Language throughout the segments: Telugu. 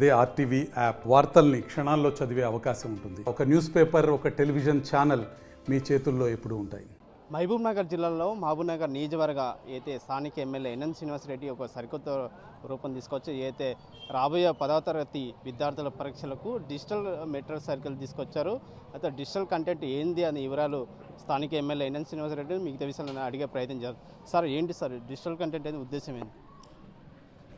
అదే ఆర్టీవీ యాప్. వార్తల్ని క్షణాల్లో చదివే అవకాశం ఉంటుంది. ఒక న్యూస్ పేపర్ ఒక టెలివిజన్ ఛానల్ మీ చేతుల్లో ఎప్పుడు ఉంటాయి. మహబూబ్ నగర్ జిల్లాలో మహబూబ్ నగర్ నియోజకవర్గ అయితే స్థానిక ఎమ్మెల్యే ఎన్ఎన్ శ్రీనివాసరెడ్డి ఒక సరికొత్త రూపం తీసుకొచ్చి అయితే రాబోయే పదవ తరగతి విద్యార్థుల పరీక్షలకు డిజిటల్ మెటీరియల్ సర్కిల్ తీసుకొచ్చారు. అయితే డిజిటల్ కంటెంట్ ఏంది అనే వివరాలు స్థానిక ఎమ్మెల్యే ఎన్ఎన్ శ్రీనివాసరెడ్డి మిగతా విషయాలను అడిగే ప్రయత్నం చేస్తారు. సార్ ఏంటి సార్? డిజిటల్ కంటెంట్ అనేది ఉద్దేశం ఏంటి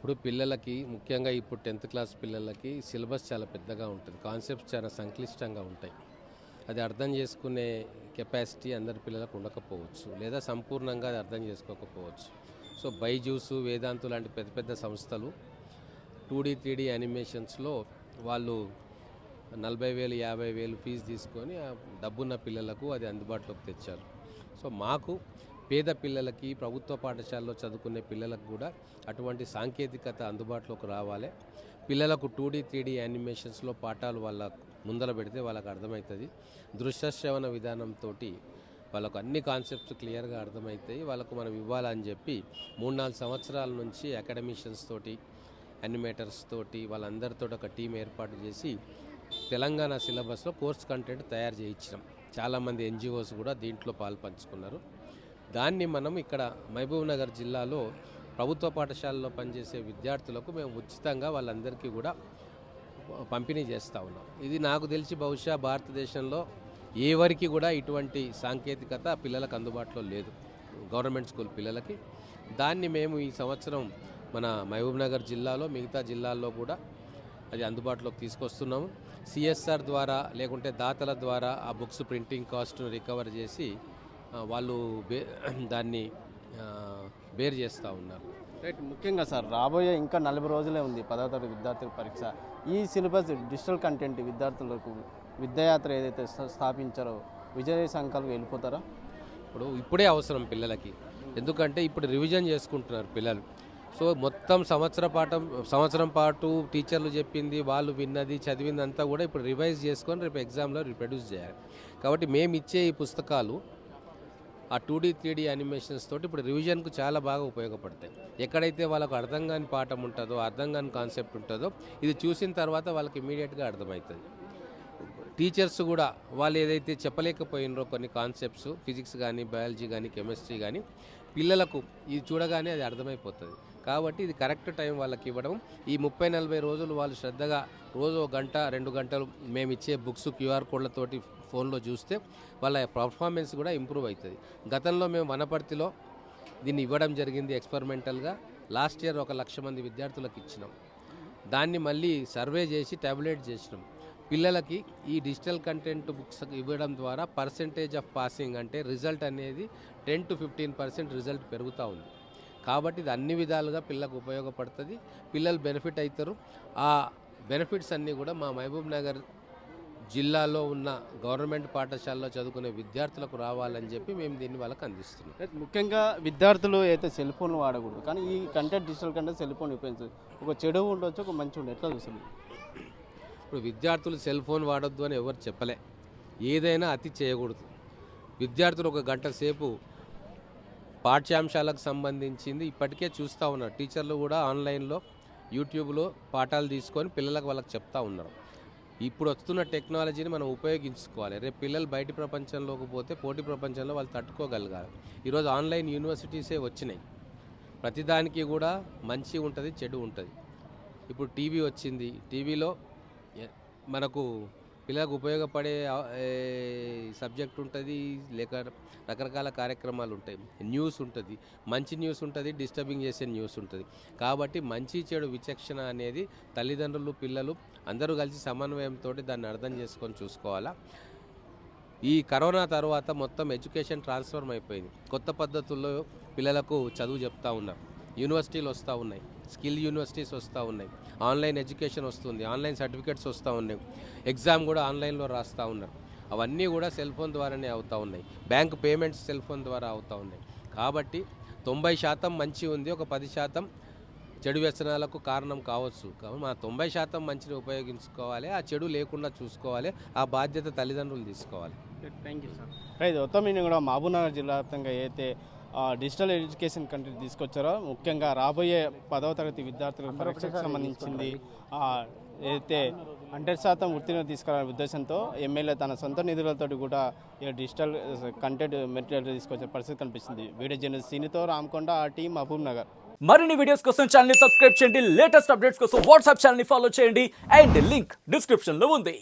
ఇప్పుడు పిల్లలకి ముఖ్యంగా ఇప్పుడు టెన్త్ క్లాస్ పిల్లలకి సిలబస్ చాలా పెద్దగా ఉంటుంది. కాన్సెప్ట్స్ చాలా సంక్లిష్టంగా ఉంటాయి. అది అర్థం చేసుకునే కెపాసిటీ అందరి పిల్లలకు ఉండకపోవచ్చు లేదా సంపూర్ణంగా అది అర్థం చేసుకోకపోవచ్చు. సో బైజూస్ వేదాంతు లాంటి పెద్ద పెద్ద సంస్థలు టూ డీ త్రీ డీ యానిమేషన్స్లో వాళ్ళు నలభై వేలు యాభై వేలు ఫీజు తీసుకొని డబ్బున్న పిల్లలకు అది అందుబాటులోకి తెచ్చారు. సో మాకు పేద పిల్లలకి ప్రభుత్వ పాఠశాలలో చదువుకునే పిల్లలకు కూడా అటువంటి సాంకేతికత అందుబాటులోకి రావాలి. పిల్లలకు టూ డీ త్రీ డీ యానిమేషన్స్లో పాఠాలు వాళ్ళ ముందర పెడితే వాళ్ళకి అర్థమవుతుంది. దృశ్యశ్రవణ విధానంతో వాళ్ళకు అన్ని కాన్సెప్ట్స్ క్లియర్గా అర్థమవుతాయి. వాళ్ళకు మనం ఇవ్వాలని చెప్పి మూడు నాలుగు సంవత్సరాల నుంచి అకాడమిషియన్స్ తోటి యానిమేటర్స్ తోటి వాళ్ళందరితో ఒక టీం ఏర్పాటు చేసి తెలంగాణ సిలబస్లో కోర్స్ కంటెంట్ తయారు చేయించినాం. చాలామంది ఎన్జిఓస్ కూడా దీంట్లో పాల్పంచుకున్నారు దాన్ని మనం ఇక్కడ మహబూబ్ నగర్ జిల్లాలో ప్రభుత్వ పాఠశాలలో పనిచేసే విద్యార్థులకు మేము ఉచితంగా వాళ్ళందరికీ కూడా పంపిణీ చేస్తూ ఉన్నాం. ఇది నాకు తెలిసి బహుశా భారతదేశంలో ఎవరికి కూడా ఇటువంటి సాంకేతికత పిల్లలకు అందుబాటులో లేదు. గవర్నమెంట్ స్కూల్ పిల్లలకి. దాన్ని మేము ఈ సంవత్సరం మన మహబూబ్ నగర్ జిల్లాలో మిగతా జిల్లాల్లో కూడా అది అందుబాటులోకి తీసుకొస్తున్నాము. సిఎస్ఆర్ ద్వారా లేకుంటే దాతల ద్వారా ఆ బుక్స్ ప్రింటింగ్ కాస్ట్ను రికవర్ చేసి వాళ్ళు బే దాన్ని బేర్ చేస్తూ ఉన్నారు. రైట్ ముఖ్యంగా సార్ రాబోయే ఇంకా నలభై రోజులే ఉంది పదవ తరగతి విద్యార్థుల పరీక్ష. ఈ సిలబస్ డిజిటల్ కంటెంట్ విద్యార్థులకు విద్యాయాత్ర ఏదైతే స్థ- స్థాపించారో విజయ సంకల్పం వెళ్ళిపోతారా? ఇప్పుడు ఇప్పుడే అవసరం పిల్లలకి. ఎందుకంటే ఇప్పుడు రివిజన్ చేసుకుంటున్నారు పిల్లలు. సో మొత్తం సంవత్సర పాఠం సంవత్సరం పాటు టీచర్లు చెప్పింది వాళ్ళు విన్నది చదివింది అంతా కూడా ఇప్పుడు రివైజ్ చేసుకొని రేపు ఎగ్జామ్లో రిప్రొడ్యూస్ చేయాలి. కాబట్టి మేము ఇచ్చే ఈ పుస్తకాలు ఆ two D three D animations తోటి ఇప్పుడు రివిజన్కు చాలా బాగా ఉపయోగపడతాయి. ఎక్కడైతే వాళ్ళకు అర్థం కాని పాఠం ఉంటుందో అర్థం కాని కాన్సెప్ట్ ఉంటుందో ఇది చూసిన తర్వాత వాళ్ళకి ఇమీడియట్గా అర్థమవుతుంది. టీచర్స్ కూడా వాళ్ళు ఏదైతే చెప్పలేకపోయినరో కొన్ని కాన్సెప్ట్స్ ఫిజిక్స్ కానీ బయాలజీ కానీ కెమిస్ట్రీ కానీ పిల్లలకు ఇది చూడగానే అది అర్థమైపోతుంది. కాబట్టి ఇది కరెక్ట్ టైం వాళ్ళకి ఇవ్వడం. ఈ ముప్పై నలభై రోజులు వాళ్ళు శ్రద్ధగా రోజు ఒక గంట రెండు గంటలు మేము ఇచ్చే బుక్స్ క్యూఆర్ కోడ్లతోటి ఫోన్లో చూస్తే వాళ్ళ పర్ఫార్మెన్స్ కూడా ఇంప్రూవ్ అవుతుంది. గతంలో మేము వనపర్తిలో దీన్ని ఇవ్వడం జరిగింది ఎక్స్పెరిమెంటల్గా. లాస్ట్ ఇయర్ ఒక లక్ష మంది విద్యార్థులకు ఇచ్చినాం. దాన్ని మళ్ళీ సర్వే చేసి టాబ్లెట్ చేసినాం. పిల్లలకి ఈ డిజిటల్ కంటెంట్ బుక్స్ ఇవ్వడం ద్వారా పర్సంటేజ్ ఆఫ్ పాసింగ్ అంటే రిజల్ట్ అనేది ten to fifteen percent result పెరుగుతూ ఉంది. కాబట్టి ఇది అన్ని విధాలుగా పిల్లలకు ఉపయోగపడుతుంది. పిల్లలు బెనిఫిట్ అవుతారు ఆ బెనిఫిట్స్ అన్నీ కూడా మా మహబూబ్ నగర్ జిల్లాలో ఉన్న గవర్నమెంట్ పాఠశాలలో చదువుకునే విద్యార్థులకు రావాలని చెప్పి మేము దీన్ని వాళ్ళకి అందిస్తున్నాం. ముఖ్యంగా విద్యార్థులు అయితే సెల్ ఫోన్లు వాడకూడదు. కానీ ఈ content digital content cell phone ఉపయోగించదు. ఒక చెడు ఉండొచ్చు ఒక మంచి ఉండదు ఎట్లా చూస్తుంది ఇప్పుడు విద్యార్థులు సెల్ ఫోన్ వాడొద్దు అని ఎవరు చెప్పలే. ఏదైనా అతి చేయకూడదు. విద్యార్థులు ఒక గంట సేపు పాఠ్యాంశాలకు సంబంధించింది ఇప్పటికే చూస్తూ ఉన్నారు. టీచర్లు కూడా ఆన్లైన్లో యూట్యూబ్లో పాఠాలు తీసుకొని పిల్లలకు వాళ్ళకి చెప్తా ఉన్నారు. ఇప్పుడు వస్తున్న టెక్నాలజీని మనం ఉపయోగించుకోవాలి. రేపు పిల్లలు బయటి ప్రపంచంలోకి పోతే పోటీ ప్రపంచంలో వాళ్ళు తట్టుకోగలగాలి. ఈరోజు ఆన్లైన్ యూనివర్సిటీసే వచ్చినాయి. ప్రతిదానికి కూడా మంచి ఉంటుంది చెడు ఉంటుంది. ఇప్పుడు టీవీ వచ్చింది. టీవీలో మనకు పిల్లలకు ఉపయోగపడే సబ్జెక్ట్ ఉంటుంది లేక రకరకాల కార్యక్రమాలు ఉంటాయి. న్యూస్ ఉంటుంది మంచి న్యూస్ ఉంటుంది డిస్టర్బింగ్ చేసే న్యూస్ ఉంటుంది. కాబట్టి మంచి చెడు విచక్షణ అనేది తల్లిదండ్రులు పిల్లలు అందరూ కలిసి సమన్వయంతో దాన్ని అర్థం చేసుకొని చూసుకోవాలా. ఈ కరోనా తర్వాత మొత్తం ఎడ్యుకేషన్ ట్రాన్స్ఫర్మ్ అయిపోయింది. కొత్త పద్ధతుల్లో పిల్లలకు చదువు చెప్తా ఉన్నారు యూనివర్సిటీలు వస్తూ ఉన్నాయి. స్కిల్ యూనివర్సిటీస్ వస్తూ ఉన్నాయి. ఆన్లైన్ ఎడ్యుకేషన్ వస్తుంది ఆన్లైన్ సర్టిఫికేట్స్ వస్తూ ఉన్నాయి. ఎగ్జామ్ కూడా ఆన్లైన్లో రాస్తూ ఉన్నారు. అవన్నీ కూడా సెల్ ఫోన్ ద్వారానే అవుతూ ఉన్నాయి. బ్యాంక్ పేమెంట్స్ సెల్ ఫోన్ ద్వారా అవుతూ ఉన్నాయి. కాబట్టి తొంభై శాతం మంచి ఉంది ఒక పది శాతం చెడు వ్యసనాలకు కారణం కావచ్చు. కాబట్టి మా తొంభై శాతం మంచిని ఉపయోగించుకోవాలి ఆ చెడు లేకుండా చూసుకోవాలి ఆ బాధ్యత తల్లిదండ్రులు తీసుకోవాలి. థ్యాంక్ యూ సార్ రైట్ మొత్తం కూడా మహబూబ్నగర్ జిల్లా వ్యాప్తంగా అయితే డిజిటల్ ఎడ్యుకేషన్ కంటెంట్ తీసుకొచ్చారో ముఖ్యంగా రాబోయే పదవ తరగతి విద్యార్థులకు పరీక్షకు సంబంధించింది ఆ, అయితే హండ్రెడ్ శాతం ఉత్తీర్ణ తీసుకురావాలనే ఉద్దేశంతో ఎమ్మెల్యే తన సొంత నిధులతో కూడా ఈ డిజిటల్ కంటెంట్ మెటీరియల్ తీసుకొచ్చే పరిస్థితి కనిపిస్తుంది. వీడియో జర్నలిస్ట్ సీనితో రామకొండ ఆ టీం మహబూబ్ నగర్. మరిన్ని వీడియోస్ కోసం ఛానల్ని సబ్స్క్రైబ్ చేయండి. లేటెస్ట్ అప్డేట్స్ కోసం వాట్సాప్ ఛానల్ని ఫాలో చేయండి. అండ్ లింక్ డిస్క్రిప్షన్లో ఉంది.